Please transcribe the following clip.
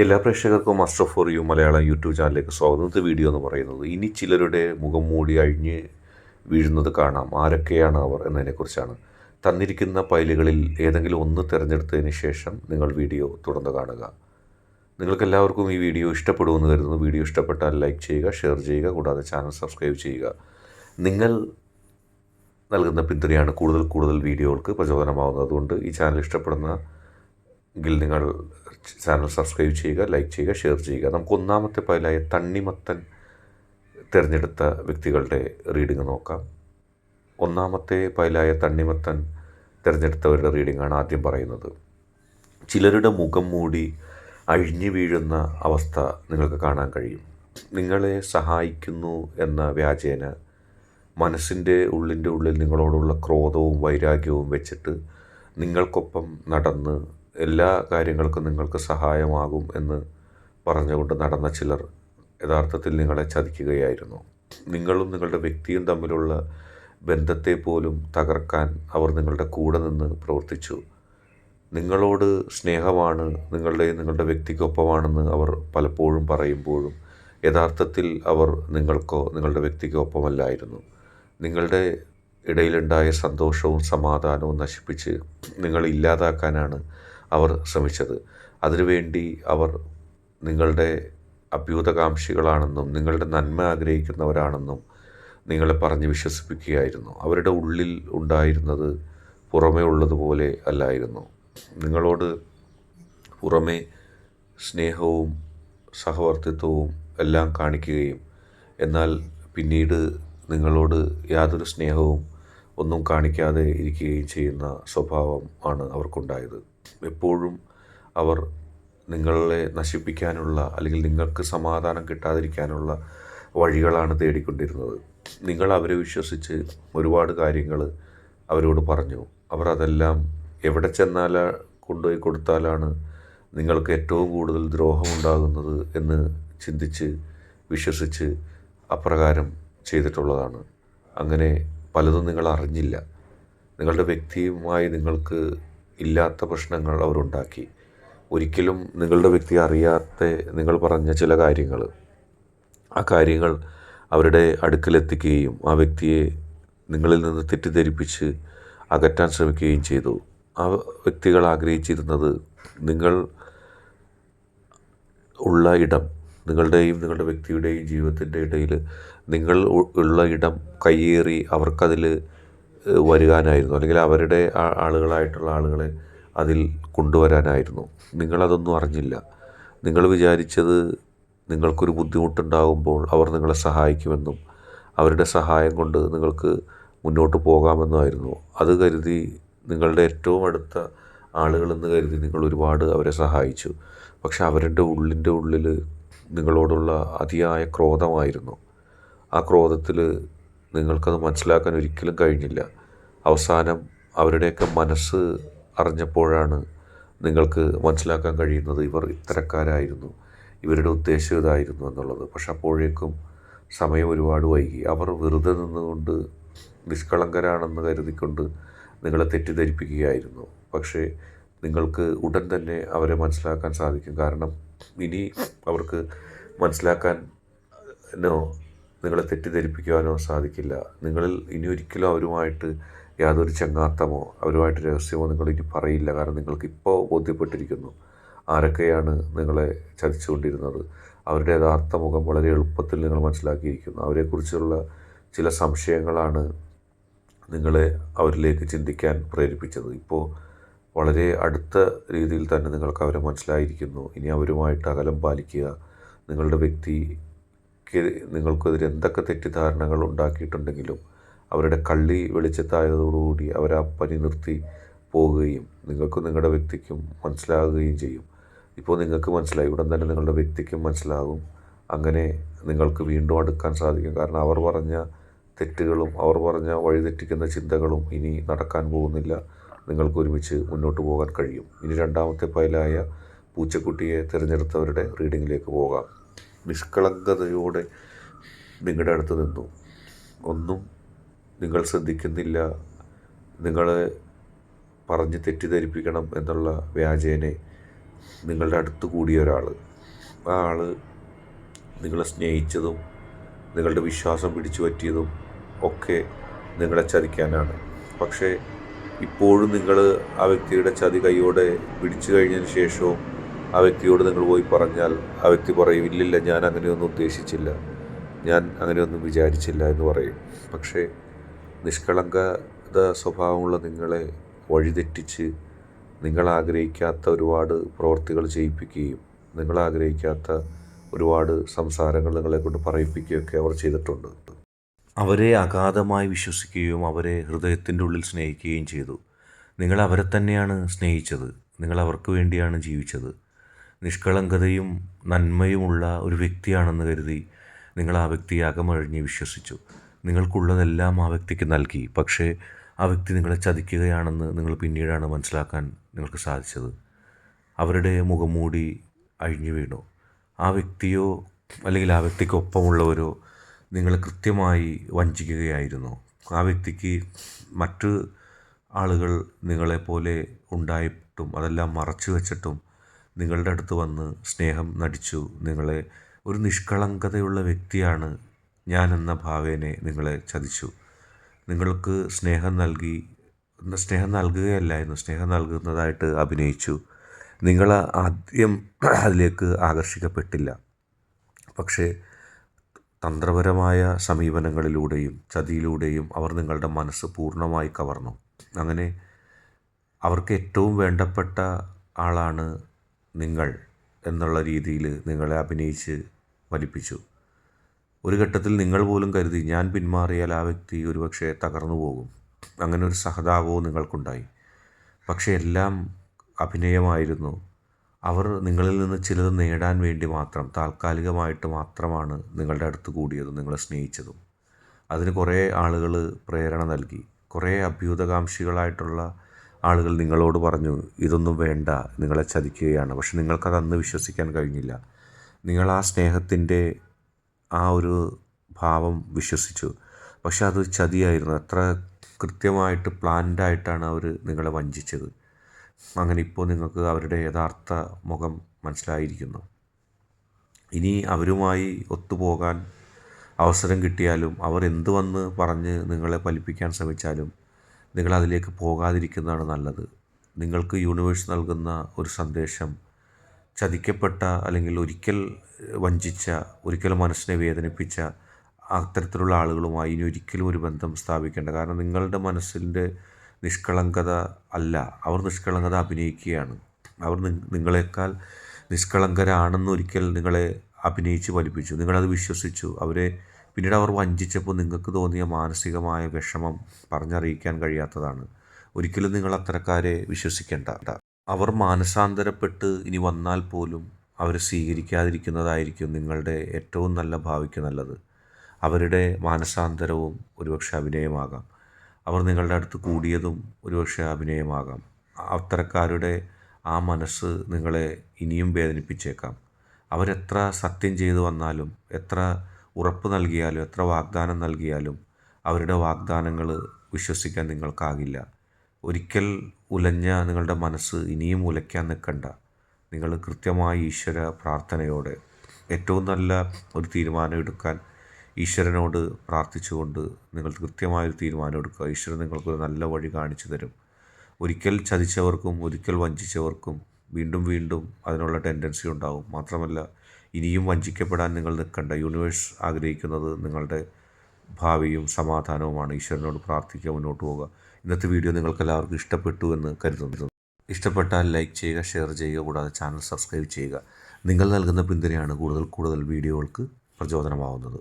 എല്ലാ പ്രേക്ഷകർക്കും master for you Malayalam YouTube ചാനലിലേക്ക് സ്വാഗതം. വീഡിയോ എന്ന് പറയുന്നത് ഇനി ചിലരുടെ മുഖം മൂടി അഴിഞ്ഞ് വീഴുന്നത് കാണാം. ആരൊക്കെയാണ് അവർ എന്നതിനെക്കുറിച്ചാണ്. തന്നിരിക്കുന്ന ഫയലുകളിൽ ഏതെങ്കിലും ഒന്ന് തിരഞ്ഞെടുത്തതിന് ശേഷം നിങ്ങൾ വീഡിയോ തുടർന്ന് കാണുക. നിങ്ങൾക്കെല്ലാവർക്കും ഈ വീഡിയോ ഇഷ്ടപ്പെടുമെന്ന് കരുതുന്നു. വീഡിയോ ഇഷ്ടപ്പെട്ടാൽ ലൈക്ക് ചെയ്യുക ഷെയർ ചെയ്യുക കൂടാതെ ചാനൽ സബ്സ്ക്രൈബ് ചെയ്യുക. നിങ്ങൾ നൽകുന്ന പിന്തുണയാണ് കൂടുതൽ കൂടുതൽ വീഡിയോകൾക്ക് പ്രചോദനമാവുന്നത്. അതുകൊണ്ട് ഈ ചാനൽ ഇഷ്ടപ്പെടുന്ന നിങ്ങൾ ചാനൽ സബ്സ്ക്രൈബ് ചെയ്യുക ലൈക്ക് ചെയ്യുക ഷെയർ ചെയ്യുക. നമുക്ക് ഒന്നാമത്തെ പതിലായ തണ്ണിമത്തൻ തിരഞ്ഞെടുത്ത വ്യക്തികളുടെ റീഡിംഗ് നോക്കാം. ഒന്നാമത്തെ പതിലായ തണ്ണിമത്തൻ തിരഞ്ഞെടുത്തവരുടെ ആണ് ആദ്യം പറയുന്നത്. ചിലരുടെ മുഖം മൂടി അഴിഞ്ഞു വീഴുന്ന അവസ്ഥ നിങ്ങൾക്ക് കാണാൻ കഴിയും. നിങ്ങളെ സഹായിക്കുന്നു എന്ന വ്യാജേന മനസ്സിന്റെ ഉള്ളിന്റെ ഉള്ളിൽ നിങ്ങളോടുള്ള ക്രോധവും വൈരാഗ്യവും വെച്ചിട്ട് നിങ്ങൾക്കൊപ്പം നടന്ന് എല്ലാ കാര്യങ്ങൾക്കും നിങ്ങൾക്ക് സഹായമാകും എന്ന് പറഞ്ഞുകൊണ്ട് നടന്ന ചിലർ യഥാർത്ഥത്തിൽ നിങ്ങളെ ചതിക്കുകയായിരുന്നു. നിങ്ങളും നിങ്ങളുടെ വ്യക്തിയും തമ്മിലുള്ള ബന്ധത്തെ പോലും തകർക്കാൻ അവർ നിങ്ങളുടെ കൂടെ നിന്ന് പ്രവർത്തിച്ചു. നിങ്ങളോട് സ്നേഹമാണ് നിങ്ങളുടെ നിങ്ങളുടെ വ്യക്തിക്കൊപ്പമാണെന്ന് അവർ പലപ്പോഴും പറയുമ്പോഴും യഥാർത്ഥത്തിൽ അവർ നിങ്ങൾക്കോ നിങ്ങളുടെ വ്യക്തിക്കോ ഒപ്പമല്ലായിരുന്നു നിങ്ങളുടെ ഇടയിലുണ്ടായ സന്തോഷവും സമാധാനവും നശിപ്പിച്ച് നിങ്ങൾ ഇല്ലാതാക്കാനാണ് അവർ ശ്രമിച്ചത്. അതിനുവേണ്ടി അവർ നിങ്ങളുടെ അഭ്യുതകാംക്ഷികളാണെന്നും നിങ്ങളുടെ നന്മ ആഗ്രഹിക്കുന്നവരാണെന്നും നിങ്ങളെ പറഞ്ഞ് വിശ്വസിപ്പിക്കുകയായിരുന്നു. അവരുടെ ഉള്ളിൽ ഉണ്ടായിരുന്നത് പുറമേ ഉള്ളതുപോലെ അല്ലായിരുന്നു. നിങ്ങളോട് പുറമേ സ്നേഹവും സഹവർത്തിത്വവും എല്ലാം കാണിക്കുകയും എന്നാൽ പിന്നീട് നിങ്ങളോട് യാതൊരു സ്നേഹവും ഒന്നും കാണിക്കാതെ ഇരിക്കുകയും ചെയ്യുന്ന സ്വഭാവം ആണ് അവർക്കുണ്ടായത്. എപ്പോഴും അവർ നിങ്ങളെ നശിപ്പിക്കാനുള്ള അല്ലെങ്കിൽ നിങ്ങൾക്ക് സമാധാനം കിട്ടാതിരിക്കാനുള്ള വഴികളാണ് തേടിക്കൊണ്ടിരുന്നത്. നിങ്ങൾ അവരെ വിശ്വസിച്ച് ഒരുപാട് കാര്യങ്ങൾ അവരോട് പറഞ്ഞു. അവർ അതെല്ലാം എവിടെ ചെന്നാൽ കൊണ്ടുപോയി കൊടുത്താലാണ് നിങ്ങൾക്ക് ഏറ്റവും കൂടുതൽ ദ്രോഹമുണ്ടാകുന്നത് എന്ന് ചിന്തിച്ച് വിശ്വസിച്ച് അപ്രകാരം ചെയ്തിട്ടുള്ളതാണ്. അങ്ങനെ പലതും നിങ്ങൾ അറിഞ്ഞില്ല. നിങ്ങളുടെ വ്യക്തിയുമായി നിങ്ങൾക്ക് ഇല്ലാത്ത പ്രശ്നങ്ങൾ അവരുണ്ടാക്കി. ഒരിക്കലും നിങ്ങളുടെ വ്യക്തി അറിയാത്ത നിങ്ങൾ പറഞ്ഞ ചില കാര്യങ്ങൾ ആ കാര്യങ്ങൾ അവരുടെ അടുക്കലെത്തിക്കുകയും ആ വ്യക്തിയെ നിങ്ങളിൽ നിന്ന് തെറ്റിദ്ധരിപ്പിച്ച് അകറ്റാൻ ശ്രമിക്കുകയും ചെയ്തു. ആ വ്യക്തികൾ ആഗ്രഹിച്ചിരുന്നത് നിങ്ങൾ ഉള്ള ഇടം നിങ്ങളുടെയും നിങ്ങളുടെ വ്യക്തിയുടെയും ജീവിതത്തിന്റെ ഇടയിൽ നിങ്ങൾ ഉള്ള ഇടം കയ്യേറി അവർക്കതിൽ വരുവാനായിരുന്നു. അല്ലെങ്കിൽ അവരുടെ ആളുകളായിട്ടുള്ള ആളുകളെ അതിൽ കൊണ്ടുവരാനായിരുന്നു. നിങ്ങളതൊന്നും അറിഞ്ഞില്ല. നിങ്ങൾ വിചാരിച്ചത് നിങ്ങൾക്കൊരു ബുദ്ധിമുട്ടുണ്ടാകുമ്പോൾ അവർ നിങ്ങളെ സഹായിക്കുമെന്നും അവരുടെ സഹായം കൊണ്ട് നിങ്ങൾക്ക് മുന്നോട്ട് പോകാമെന്നായിരുന്നു അത് കരുതി നിങ്ങളുടെ ഏറ്റവും അടുത്ത ആളുകളെന്ന് കരുതി നിങ്ങൾ ഒരുപാട് അവരെ സഹായിച്ചു. പക്ഷെ അവരുടെ ഉള്ളിന്റെ ഉള്ളിൽ നിങ്ങളോടുള്ള അതിയായ ക്രോധമായിരുന്നു. ആ ക്രോധത്തിൽ നിങ്ങൾക്കത് മനസ്സിലാക്കാൻ ഒരിക്കലും കഴിഞ്ഞില്ല. അവസാനം അവരുടെയൊക്കെ മനസ്സ് അറിഞ്ഞപ്പോഴാണ് നിങ്ങൾക്ക് മനസ്സിലാക്കാൻ കഴിയുന്നത് ഇവർ ഇത്തരക്കാരായിരുന്നു. ഇവരുടെ ഉദ്ദേശം ഇതായിരുന്നു എന്നുള്ളത്. പക്ഷെ അപ്പോഴേക്കും സമയം ഒരുപാട് വൈകി. അവർ വെറുതെ നിന്നുകൊണ്ട് നിഷ്കളങ്കരാണെന്ന് കരുതിക്കൊണ്ട് നിങ്ങളെ തെറ്റിദ്ധരിപ്പിക്കുകയായിരുന്നു. പക്ഷേ നിങ്ങൾക്ക് ഉടൻ തന്നെ അവരെ മനസ്സിലാക്കാൻ സാധിക്കും. കാരണം ഇനി അവർക്ക് മനസ്സിലാക്കാനോ നിങ്ങളെ തെറ്റിദ്ധരിപ്പിക്കുവാനോ സാധിക്കില്ല. നിങ്ങളിൽ ഇനി ഒരിക്കലും അവരുമായിട്ട് യാതൊരു ചങ്ങാത്തമോ അവരുമായിട്ട് രഹസ്യമോ നിങ്ങൾ ഇനി പറയില്ല. കാരണം നിങ്ങൾക്ക് ഇപ്പോൾ ബോധ്യപ്പെട്ടിരിക്കുന്നു. ആരൊക്കെയാണ് നിങ്ങളെ ചതിച്ചുകൊണ്ടിരുന്നത്? അവരുടെ യഥാർത്ഥ മുഖം വളരെ എളുപ്പത്തിൽ നിങ്ങൾ മനസ്സിലാക്കിയിരിക്കുന്നു. അവരെക്കുറിച്ചുള്ള ചില സംശയങ്ങളാണ് നിങ്ങളെ അവരിലേക്ക് ചിന്തിക്കാൻ പ്രേരിപ്പിച്ചത്. ഇപ്പോൾ വളരെ അടുത്ത രീതിയിൽ തന്നെ നിങ്ങൾക്ക് അവരെ മനസ്സിലായിരിക്കുന്നു. ഇനി അവരുമായിട്ട് അകലം പാലിക്കുക. നിങ്ങളുടെ വ്യക്തിക്ക് നിങ്ങൾക്കെതിരെ എന്തൊക്കെ തെറ്റിദ്ധാരണകൾ ഉണ്ടാക്കിയിട്ടുണ്ടെങ്കിലും അവരുടെ കള്ളി വെളിച്ചത്തായതോടുകൂടി അവരാ പനി നിർത്തി പോവുകയും നിങ്ങൾക്കും നിങ്ങളുടെ വ്യക്തിക്കും മനസ്സിലാകുകയും ചെയ്യും. ഇപ്പോൾ നിങ്ങൾക്ക് മനസ്സിലായി. ഉടൻ തന്നെ നിങ്ങളുടെ വ്യക്തിക്കും മനസ്സിലാകും. അങ്ങനെ നിങ്ങൾക്ക് വീണ്ടും അടുക്കാൻ സാധിക്കും. കാരണം അവർ പറഞ്ഞ തെറ്റുകളും അവർ പറഞ്ഞ വഴിതെറ്റിക്കുന്ന ചിന്തകളും ഇനി നടക്കാൻ പോകുന്നില്ല. നിങ്ങൾക്ക് ഒരുമിച്ച് മുന്നോട്ട് പോകാൻ കഴിയും. ഇനി രണ്ടാമത്തെ ഫയലായ പൂച്ചക്കുട്ടിയെ തിരഞ്ഞെടുത്തവരുടെ റീഡിങ്ങിലേക്ക് പോകാം. നിഷ്കളങ്കതയോടെ നിങ്ങളുടെ അടുത്ത് നിന്നു. ഒന്നും നിങ്ങൾ ശ്രദ്ധിക്കുന്നില്ല. നിങ്ങളെ പറഞ്ഞ് തെറ്റിദ്ധരിപ്പിക്കണം എന്നുള്ള വ്യാജേനെ നിങ്ങളുടെ അടുത്ത് കൂടിയ ഒരാൾ ആ ആൾ നിങ്ങളെ സ്നേഹിച്ചതും നിങ്ങളുടെ വിശ്വാസം പിടിച്ചു പറ്റിയതും ഒക്കെ നിങ്ങളെ ചതിക്കാനാണ്. പക്ഷേ ഇപ്പോഴും നിങ്ങൾ ആ വ്യക്തിയുടെ ചതി കൈയോടെ പിടിച്ചു കഴിഞ്ഞതിന് ശേഷവും ആ വ്യക്തിയോട് നിങ്ങൾ പോയി പറഞ്ഞാൽ ആ വ്യക്തി പറയും ഇല്ലില്ല ഞാൻ അങ്ങനെയൊന്നും ഉദ്ദേശിച്ചില്ല. ഞാൻ അങ്ങനെയൊന്നും വിചാരിച്ചില്ല എന്ന് പറയും. പക്ഷേ നിഷ്കളങ്കത സ്വഭാവമുള്ള നിങ്ങളെ വഴിതെറ്റിച്ച് നിങ്ങൾ ആഗ്രഹിക്കാത്ത ഒരുപാട് പ്രവർത്തികൾ ചെയ്യിപ്പിക്കുകയും നിങ്ങൾ ആഗ്രഹിക്കാത്ത ഒരുപാട് സംസാരങ്ങൾ നിങ്ങളെ കൊണ്ട് പറയിപ്പിക്കുകയൊക്കെ അവർ ചെയ്തിട്ടുണ്ട്. അവരെ അഗാധമായി വിശ്വസിക്കുകയും അവരെ ഹൃദയത്തിന്റെ ഉള്ളിൽ സ്നേഹിക്കുകയും ചെയ്തു. നിങ്ങൾ അവരെ തന്നെയാണ് സ്നേഹിച്ചത്. നിങ്ങൾ അവർക്ക് വേണ്ടിയാണ് ജീവിച്ചത്. നിഷ്കളങ്കതയും നന്മയുമുള്ള ഒരു വ്യക്തിയാണെന്ന് കരുതി നിങ്ങൾ ആ വ്യക്തിയെ അകമഴിഞ്ഞ് വിശ്വസിച്ചു. നിങ്ങൾക്കുള്ളതെല്ലാം ആ വ്യക്തിക്ക് നൽകി. പക്ഷേ ആ വ്യക്തി നിങ്ങളെ ചതിക്കുകയാണെന്ന് നിങ്ങൾ പിന്നീടാണ് മനസ്സിലാക്കാൻ നിങ്ങൾക്ക് സാധിച്ചത്. അവരുടെ മുഖംമൂടി അഴിഞ്ഞു വീണു. ആ വ്യക്തിയോ അല്ലെങ്കിൽ ആ വ്യക്തിക്കൊപ്പമുള്ളവരോ നിങ്ങളെ കൃത്യമായി വഞ്ചിക്കുകയായിരുന്നു. ആ വ്യക്തിക്ക് മറ്റ് ആളുകൾ നിങ്ങളെപ്പോലെ ഉണ്ടായിട്ടും അതെല്ലാം മറച്ചു വെച്ചിട്ടും നിങ്ങളുടെ അടുത്ത് വന്ന് സ്നേഹം നടിച്ചു നിങ്ങളെ ഒരു നിഷ്കളങ്കതയുള്ള വ്യക്തിയാണ് ഞാൻ എന്ന ഭാവേനെ നിങ്ങളെ ചതിച്ചു. നിങ്ങൾക്ക് സ്നേഹം നൽകി സ്നേഹം നൽകുകയല്ലായിരുന്നു സ്നേഹം നൽകുന്നതായിട്ട് അഭിനയിച്ചു. നിങ്ങൾ ആദ്യം അതിലേക്ക് ആകർഷിക്കപ്പെട്ടില്ല. പക്ഷേ തന്ത്രപരമായ സമീപനങ്ങളിലൂടെയും ചതിയിലൂടെയും അവർ നിങ്ങളുടെ മനസ്സ് പൂർണമായി കവർന്നു. അങ്ങനെ അവർക്ക് ഏറ്റവും വേണ്ടപ്പെട്ട ആളാണ് നിങ്ങൾ എന്നുള്ള രീതിയിൽ നിങ്ങളെ അഭിനയിച്ച് മലിപ്പിച്ചു ഒരു ഘട്ടത്തിൽ നിങ്ങൾ പോലും കരുതി ഞാൻ പിന്മാറിയാൽ ആ വ്യക്തി ഒരുപക്ഷെ തകർന്നു പോകും. അങ്ങനെ ഒരു സഹതാപവും നിങ്ങൾക്കുണ്ടായി. പക്ഷേ എല്ലാം അഭിനയമായിരുന്നു. അവർ നിങ്ങളിൽ നിന്ന് ചിലത് നേടാൻ വേണ്ടി മാത്രം താൽക്കാലികമായിട്ട് മാത്രമാണ് നിങ്ങളുടെ അടുത്ത് കൂടിയതും നിങ്ങളെ സ്നേഹിച്ചതും. അതിന് കുറേ ആളുകൾ പ്രേരണ നൽകി. കുറേ അഭ്യുതകാംക്ഷികളായിട്ടുള്ള ആളുകൾ നിങ്ങളോട് പറഞ്ഞു ഇതൊന്നും വേണ്ട നിങ്ങളെ ചതിക്കുകയാണ്. പക്ഷെ നിങ്ങൾക്കത് അന്ന് വിശ്വസിക്കാൻ കഴിഞ്ഞില്ല. നിങ്ങൾ ആ സ്നേഹത്തിന്റെ ആ ഒരു ഭാവം വിശ്വസിച്ചു. പക്ഷെ അത് ചതിയായിരുന്നു. അത്ര കൃത്യമായിട്ട് പ്ലാൻഡായിട്ടാണ് അവർ നിങ്ങളെ വഞ്ചിച്ചത്. അങ്ങനെ ഇപ്പോൾ നിങ്ങൾക്ക് അവരുടെ യഥാർത്ഥ മുഖം മനസ്സിലായിരിക്കുന്നു. ഇനി അവരുമായി ഒത്തുപോകാൻ അവസരം കിട്ടിയാലും അവർ എന്ത് വന്ന് പറഞ്ഞ് നിങ്ങളെ ഫലിപ്പിക്കാൻ ശ്രമിച്ചാലും നിങ്ങൾ അതിലേക്ക് പോകാതിരിക്കുന്നതാണ് നല്ലത്. നിങ്ങൾക്ക് യൂണിവേഴ്സ് നൽകുന്ന ഒരു സന്ദേശം ചതിക്കപ്പെട്ട അല്ലെങ്കിൽ ഒരിക്കൽ വഞ്ചിച്ച ഒരിക്കൽ മനസ്സിനെ വേദനിപ്പിച്ച അത്തരത്തിലുള്ള ആളുകളുമായി ഇനി ഒരിക്കലും ഒരു ബന്ധം സ്ഥാപിക്കേണ്ട. കാരണം നിങ്ങളുടെ മനസ്സിന്റെ നിഷ്കളങ്കത അല്ല. അവർ നിഷ്കളങ്കത അഭിനയിക്കുകയാണ്. അവർ നിങ്ങളെക്കാൾ നിഷ്കളങ്കരാണെന്ന് ഒരിക്കൽ നിങ്ങളെ അഭിനയിച്ച് ഫലിപ്പിച്ചു. നിങ്ങളത് വിശ്വസിച്ചു. അവരെ പിന്നീട് അവർ വഞ്ചിച്ചപ്പോൾ നിങ്ങൾക്ക് തോന്നിയ മാനസികമായ വിഷമം പറഞ്ഞറിയിക്കാൻ കഴിയാത്തതാണ്. ഒരിക്കലും നിങ്ങൾ അത്തരക്കാരെ വിശ്വസിക്കേണ്ട. അവർ മാനസാന്തരപ്പെട്ട് ഇനി വന്നാൽ പോലും അവർ സ്വീകരിക്കാതിരിക്കുന്നതായിരിക്കും നിങ്ങളുടെ ഏറ്റവും നല്ല ഭാവിക്ക് നല്ലത്. അവരുടെ മാനസാന്തരവും ഒരുപക്ഷെ അഭിനയമാകാം. അവർ നിങ്ങളുടെ അടുത്ത് കൂടിയതും ഒരുപക്ഷെ അഭിനയമാകാം. അത്തരക്കാരുടെ ആ മനസ്സ് നിങ്ങളെ ഇനിയും വേദനിപ്പിച്ചേക്കാം. അവരെത്ര സത്യം ചെയ്തു വന്നാലും എത്ര ഉറപ്പ് നൽകിയാലും എത്ര വാഗ്ദാനം നൽകിയാലും അവരുടെ വാഗ്ദാനങ്ങൾ വിശ്വസിക്കാൻ നിങ്ങൾക്കാകില്ല. ഒരിക്കൽ ഉലഞ്ഞ നിങ്ങളുടെ മനസ്സ് ഇനിയും ഉലയ്ക്കാൻ നിൽക്കണ്ട. നിങ്ങൾ കൃത്യമായി ഈശ്വര പ്രാർത്ഥനയോടെ ഏറ്റവും നല്ല ഒരു തീരുമാനം എടുക്കാൻ ഈശ്വരനോട് പ്രാർത്ഥിച്ചുകൊണ്ട് നിങ്ങൾ കൃത്യമായൊരു തീരുമാനം എടുക്കുക. ഈശ്വരൻ നിങ്ങൾക്കൊരു നല്ല വഴി കാണിച്ചു തരും. ഒരിക്കൽ ചതിച്ചവർക്കും ഒരിക്കൽ വഞ്ചിച്ചവർക്കും വീണ്ടും വീണ്ടും അതിനുള്ള ടെൻഡൻസി ഉണ്ടാവും. മാത്രമല്ല ഇനിയും വഞ്ചിക്കപ്പെടാൻ നിങ്ങൾ നിൽക്കേണ്ട യൂണിവേഴ്സ് ആഗ്രഹിക്കുന്നത് നിങ്ങളുടെ ഭാവിയും സമാധാനവുമാണ്. ഈശ്വരനോട് പ്രാർത്ഥിക്കുക മുന്നോട്ട് പോവുക. ഇന്നത്തെ വീഡിയോ നിങ്ങൾക്ക് എല്ലാവർക്കും ഇഷ്ടപ്പെട്ടു എന്ന് കരുതുന്നു. ഇഷ്ടപ്പെട്ടാൽ ലൈക്ക് ചെയ്യുക ഷെയർ ചെയ്യുക കൂടാതെ ചാനൽ സബ്സ്ക്രൈബ് ചെയ്യുക. നിങ്ങൾ നൽകുന്ന പിന്തുണയാണ് കൂടുതൽ കൂടുതൽ വീഡിയോകൾക്ക് പ്രചോദനമാവുന്നത്.